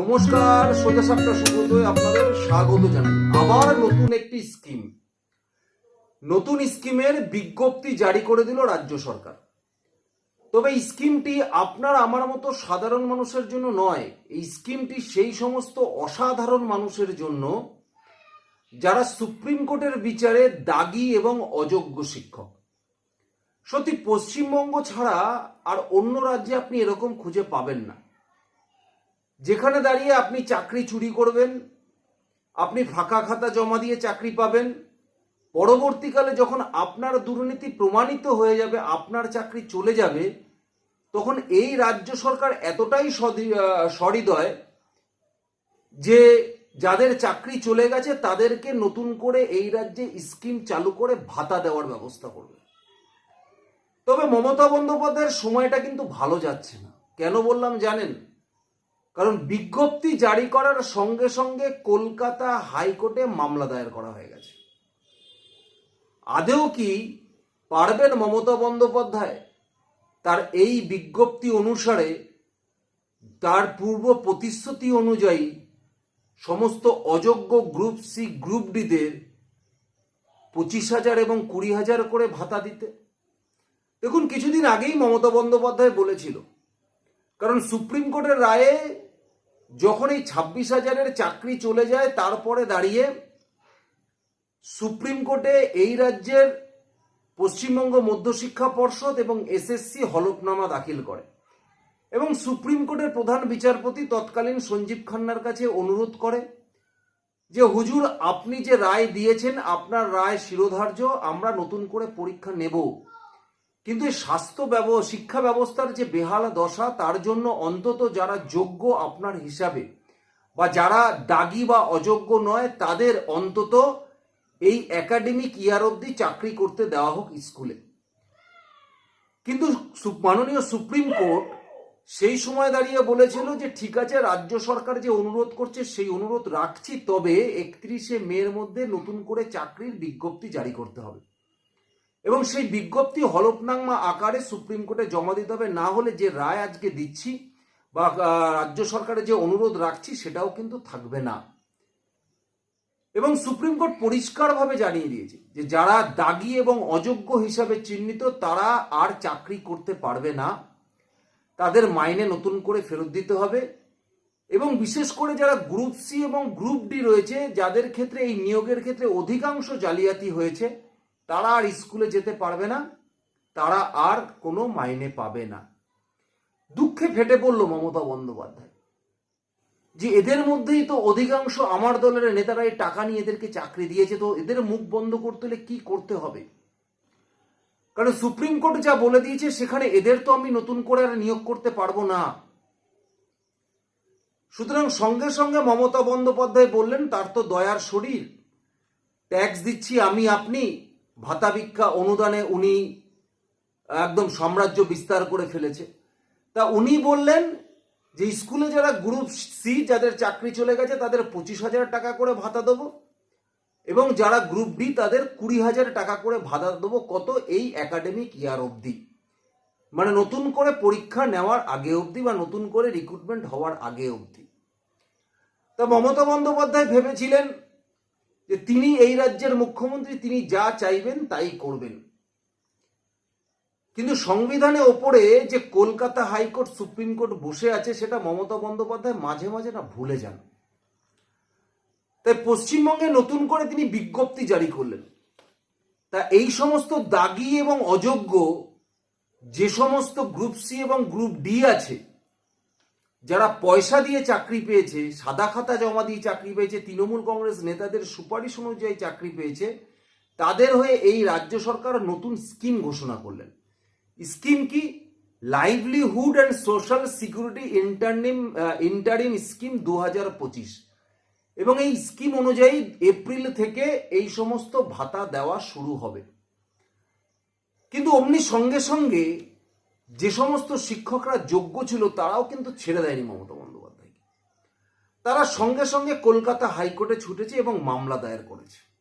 নমস্কার, সোজা সাপটা সুব্রতয় আপনাদের স্বাগত জানাই। আবার নতুন একটি স্কিম। নতুন স্কিমের বিজ্ঞপ্তি জারি করে দিল রাজ্য সরকার। তবে স্কিমটি আপনার আমার মতো সাধারণ মানুষের জন্য নয়, এই স্কিমটি সেই সমস্ত অসাধারণ মানুষের জন্য যারা সুপ্রিম কোর্টের বিচারে দাগি এবং অযোগ্য শিক্ষক। সত্যি পশ্চিমবঙ্গ ছাড়া আর অন্য রাজ্যে আপনি এরকম খুঁজে পাবেন না। যেখানে দাঁড়িয়ে আপনি চাকরি চুরি করবেন, আপনি ফাঁকা খাতা জমা দিয়ে চাকরি পাবেন, পরবর্তীকালে যখন আপনার দুর্নীতি প্রমাণিত হয়ে যাবে, আপনার চাকরি চলে যাবে, তখন এই রাজ্য সরকার এতটাই সহৃদয় যে যাদের চাকরি চলে গেছে তাদেরকে নতুন করে এই রাজ্যে স্কিম চালু করে ভাতা দেওয়ার ব্যবস্থা করবে। তবে মমতা বন্দ্যোপাধ্যায়ের সময়টা কিন্তু ভালো যাচ্ছে না। কেন বললাম জানেন? কারণ বিজ্ঞপ্তি জারি করার সঙ্গে সঙ্গে কলকাতা হাইকোর্টে মামলা দায়ের করা হয়ে গেছে। আদেও কি পারবেন মমতা বন্দ্যোপাধ্যায় তার এই বিজ্ঞপ্তি অনুসারে তার পূর্ব প্রতিশ্রুতি অনুযায়ী সমস্ত অযোগ্য গ্রুপ সি, গ্রুপ ডিদের পঁচিশ হাজার এবং কুড়ি হাজার করে ভাতা দিতে। দেখুন, কিছুদিন আগেই মমতা বন্দ্যোপাধ্যায় বলেছিল কারণ সুপ্রিম কোর্টের রায়ে যখন এই ছাব্বিশ হাজারের চাকরি চলে যায়, তারপরে দাঁড়িয়ে সুপ্রিম কোর্টে এই রাজ্যের পশ্চিমবঙ্গ মধ্যশিক্ষা পর্ষদ এবং এসএসসি হলফনামা দাখিল করে। এবং সুপ্রিম কোর্টের প্রধান বিচারপতি তৎকালীন সঞ্জীব খান্নার কাছে অনুরোধ করে যে, হুজুর, আপনি যে রায় দিয়েছেন, আপনার রায় শিরোধার্য, আমরা নতুন করে পরীক্ষা নেব। কিন্তু এই স্বাস্থ্য শিক্ষা ব্যবস্থার যে বেহাল দশা, তার জন্য অন্তত যারা যোগ্য আপনার হিসাবে বা যারা দাগি বা অযোগ্য নয়, তাদের অন্তত এই একাডেমিক ইয়ার অবধি চাকরি করতে দেওয়া হোক স্কুলে। কিন্তু মাননীয় সুপ্রিম কোর্ট সেই সময় দাঁড়িয়ে বলেছিল যে, ঠিক আছে, রাজ্য সরকার যে অনুরোধ করছে, সেই অনুরোধ রাখছি, তবে একত্রিশে মের মধ্যে নতুন করে চাকরির বিজ্ঞপ্তি জারি করতে হবে। এবং সেই বিজ্ঞপ্তি হলফনামা আকারে সুপ্রিম কোর্টে জমা দিতে হবে। না হলে যে রায় আজকে দিচ্ছি বা রাজ্য সরকারের যে অনুরোধ রাখছি সেটাও কিন্তু থাকবে না। এবং সুপ্রিম কোর্ট পরিষ্কারভাবে জানিয়ে দিয়েছে যে যারা দাগি এবং অযোগ্য হিসাবে চিহ্নিত তারা আর চাকরি করতে পারবে না। তাদের মাইনে নতুন করে ফেরত দিতে হবে। এবং বিশেষ করে যারা গ্রুপ সি এবং গ্রুপ ডি রয়েছে, যাদের ক্ষেত্রে এই নিয়োগের ক্ষেত্রে অধিকাংশ জালিয়াতি হয়েছে তারা আর স্কুলে যেতে পারবে না, তারা আর কোনো মাইনে পাবে না। দুঃখে ফেটে পড়ল মমতা বন্দ্যোপাধ্যায়। যে এদের মধ্যেই তো অধিকাংশ আমার দলের নেতারা এই টাকা নিয়ে এদেরকে চাকরি দিয়েছে, তো এদের মুখ বন্ধ করতে হলে কি করতে হবে? কারণ সুপ্রিম কোর্ট যা বলে দিয়েছে, সেখানে এদের তো আমি নতুন করে আর নিয়োগ করতে পারব না। সুতরাং সঙ্গে সঙ্গে মমতা বন্দ্যোপাধ্যায় বললেন, তার তো দয়ার শরীর। ট্যাক্স দিচ্ছি আমি, আপনি। ভাতা ভিক্ষা অনুদানে উনি একদম সাম্রাজ্য বিস্তার করে ফেলেছে। তা উনি বললেন যে স্কুলে যারা গ্রুপ সি যাদের চাকরি চলে গেছে, তাদের পঁচিশ হাজার টাকা করে ভাতা দেবো এবং যারা গ্রুপ ডি, তাদের কুড়ি হাজার টাকা করে ভাতা দেবো কত এই একাডেমিক ইয়ার অবধি। মানে নতুন করে পরীক্ষা নেওয়ার আগে অবধি বা নতুন করে রিক্রুটমেন্ট হওয়ার আগে অবধি। তা মমতা বন্দ্যোপাধ্যায় ভেবেছিলেন যে তিনি এই রাজ্যের মুখ্যমন্ত্রী, তিনি যা চাইবেন তাই করবেন। কিন্তু সংবিধানে ওপরে যে কলকাতা হাইকোর্ট, সুপ্রিম কোর্ট বসে আছে, সেটা মমতা বন্দ্যোপাধ্যায় মাঝে মাঝে না ভুলে যান। তাই পশ্চিমবঙ্গে নতুন করে তিনি বিজ্ঞপ্তি জারি করলেন। তা এই সমস্ত দাগি এবং অযোগ্য যে সমস্ত গ্রুপ সি এবং গ্রুপ ডি আছে যারা পয়সা দিয়ে চাকরি পেয়েছে, সাদা খাতা জমা দিয়ে চাকরি পেয়েছে, তৃণমূল কংগ্রেস নেতাদের সুপারিশ অনুযায়ী চাকরি পেয়েছে, তাদের হয়ে এই রাজ্য সরকার নতুন স্কিম ঘোষণা করলেন। স্কিম কি? Livelihood and social security interim interim scheme দু হাজার পঁচিশ। এবং এই স্কিম অনুযায়ী এপ্রিল থেকে এই সমস্ত ভাতা দেওয়া শুরু হবে। কিন্তু অমনি সঙ্গে সঙ্গে যে সমস্ত শিক্ষকরা যোগ্য ছিল, তারাও কিন্তু ছেড়ে দেয়নি মমতা বন্দ্যোপাধ্যায়কে। তারা সঙ্গে সঙ্গে কলকাতা হাইকোর্টে ছুটেছে এবং মামলা দায়ের করেছে।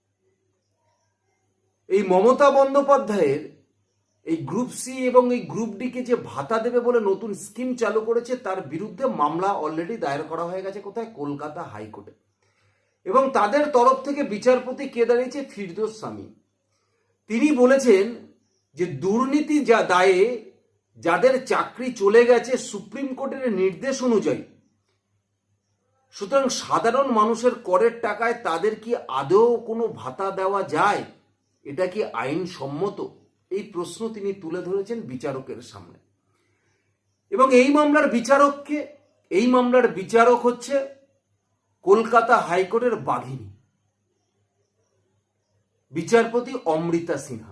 এই মমতা বন্দ্যোপাধ্যায়ের এই গ্রুপ সি এবং এই গ্রুপ ডিকে যে ভাতা দেবে বলে নতুন স্কিম চালু করেছে, তার বিরুদ্ধে মামলা অলরেডি দায়ের করা হয়ে গেছে কোথায়? কলকাতা হাইকোর্টে। এবং তাদের তরফ থেকে বিচারপতি কে দাঁড়িয়েছে? ফিরদোস স্বামী। তিনি বলেছেন যে দুর্নীতি যা দায়ে যাদের চাকরি চলে গেছে সুপ্রিম কোর্টের নির্দেশ অনুযায়ী। সুতরাং সাধারণ মানুষের করের টাকায় তাদের কি আদৌ কোনো ভাতা দেওয়া যায়? এটা কি আইনসম্মত? এই প্রশ্ন তিনি তুলে ধরেছেন বিচারকের সামনে। এবং এই মামলার বিচারককে, এই মামলার বিচারক হচ্ছে কলকাতা হাইকোর্টের বাঘিনী। বিচারপতি অমৃতা সিনহা।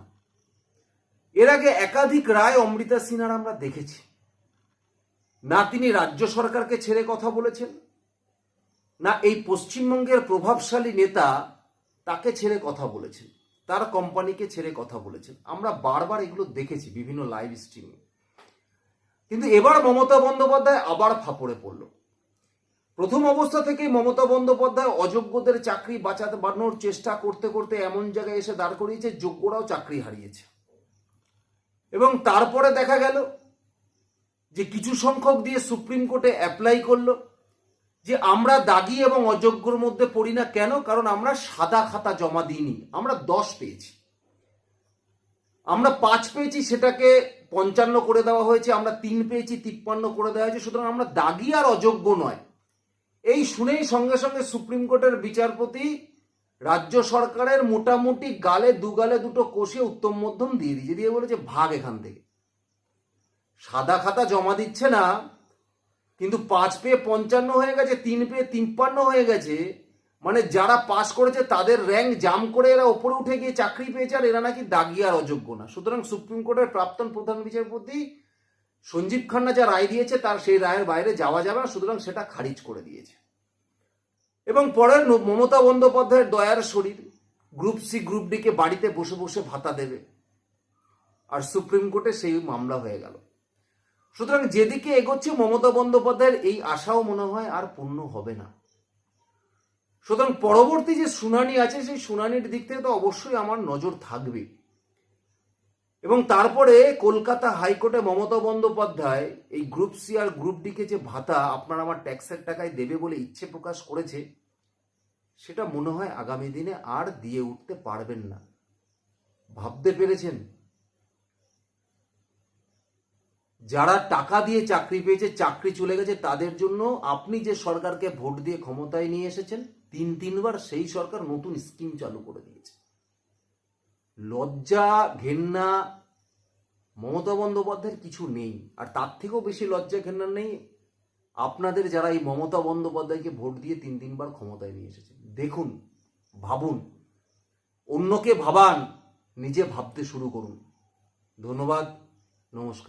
এর আগে একাধিক রায় অমৃতা সিনহার আমরা দেখেছি। না তিনি রাজ্য সরকারকে ছেড়ে কথা বলেছেন, না এই পশ্চিমবঙ্গের প্রভাবশালী নেতা তাকে ছেড়ে কথা বলেছেন, তার কোম্পানিকে ছেড়ে কথা বলেছেন। আমরা বারবার এগুলো দেখেছি বিভিন্ন লাইভ স্ট্রিমে। কিন্তু এবার মমতা বন্দ্যোপাধ্যায় আবার ফাপড়ে পড়ল। প্রথম অবস্থা থেকেই মমতা বন্দ্যোপাধ্যায় অযোগ্যদের চাকরি বাঁচাতে বাড়ানোর চেষ্টা করতে করতে এমন জায়গায় এসে দাঁড় করিয়েছে, যোগ্যরাও চাকরি হারিয়েছে। এবং তারপরে দেখা গেল যে কিছু সংখ্যক দিয়ে সুপ্রিম কোর্টে অ্যাপ্লাই করল যে আমরা দাগি এবং অযোগ্যর মধ্যে পড়ি না কেন? কারণ আমরা সাদা খাতা জমা দিইনি। আমরা দশ পেয়েছি। আমরা পাঁচ পেয়েছি, সেটাকে পঞ্চান্ন করে দেওয়া হয়েছে। আমরা তিন পেয়েছি, তিপ্পান্ন করে দেওয়া হয়েছে। সুতরাং আমরা দাগি আর অযোগ্য নয়। এই শুনেই সঙ্গে সঙ্গে সুপ্রিম কোর্টের বিচারপতি রাজ্য সরকারের মোটামুটি গালে দুগালে দুটো কষে উত্তম মধ্যম দিয়ে দিয়েছে। দিয়ে বলেছে, ভাগ এখান থেকে। সাদা খাতা জমা দিচ্ছে না, কিন্তু পাঁচ পেয়ে পঞ্চান্ন হয়ে গেছে, তিন পেয়ে তিপ্পান্ন হয়ে গেছে। মানে যারা পাস করেছে, তাদের র্যাঙ্ক জাম করে এরা ওপরে উঠে গিয়ে চাকরি পেয়েছে, আর এরা নাকি দাগি আর অযোগ্য না। সুতরাং সুপ্রিম কোর্টের প্রাক্তন প্রধান বিচারপতি সঞ্জীব খান্না যা রায় দিয়েছে, তার সেই রায়ের বাইরে যাওয়া যাবে না, সুতরাং সেটা খারিজ করে দিয়েছে। এবং পরের মমতা বন্দ্যোপাধ্যায়ের দয়ার শরীর গ্রুপ সি, গ্রুপ ডিকে বাড়িতে বসে বসে ভাতা দেবে। আর সুপ্রিম কোর্টে সেই মামলা হয়ে গেল। সুতরাং যেদিকে এগোচ্ছে মমতা বন্দ্যোপাধ্যায়ের এই আশাও মনে হয় আর পূর্ণ হবে না। সুতরাং পরবর্তী যে শুনানি আছে, সেই শুনানির দিক থেকে তো অবশ্যই আমার নজর থাকবে এবং তারপরে কলকাতা হাইকোর্টে মমতা বন্দ্যোপাধ্যায় এই গ্রুপ সি আর গ্রুপ ডিকে যে ভাতা আপনার আমার ট্যাক্সের টাকায় দেবে বলে ইচ্ছে প্রকাশ করেছে, সেটা মনে হয় আগামী দিনে আর দিয়ে উঠতে পারবেন না। ভাবতে পেরেছেন? যারা টাকা দিয়ে চাকরি পেয়েছে, চাকরি চলে গেছে, তাদের জন্য আপনি যে সরকারকে ভোট দিয়ে ক্ষমতায় নিয়ে এসেছেন, তিন তিনবার সেই সরকার নতুন স্কিম চালু করে দিয়েছে। লজ্জা, ঘেন্না, মমতা বন্দ্যোপাধ্যায়ের কিছু নেই। আর তার থেকেও বেশি লজ্জা, ঘেন্না নেই আপনাদের যারা এই মমতা বন্দ্যোপাধ্যায়কে ভোট দিয়ে তিন তিনবার ক্ষমতায় নিয়ে এসেছে। দেখুন, ভাবুন, অন্যকে ভাবান, নিজে ভাবতে শুরু করুন। ধন্যবাদ, নমস্কার।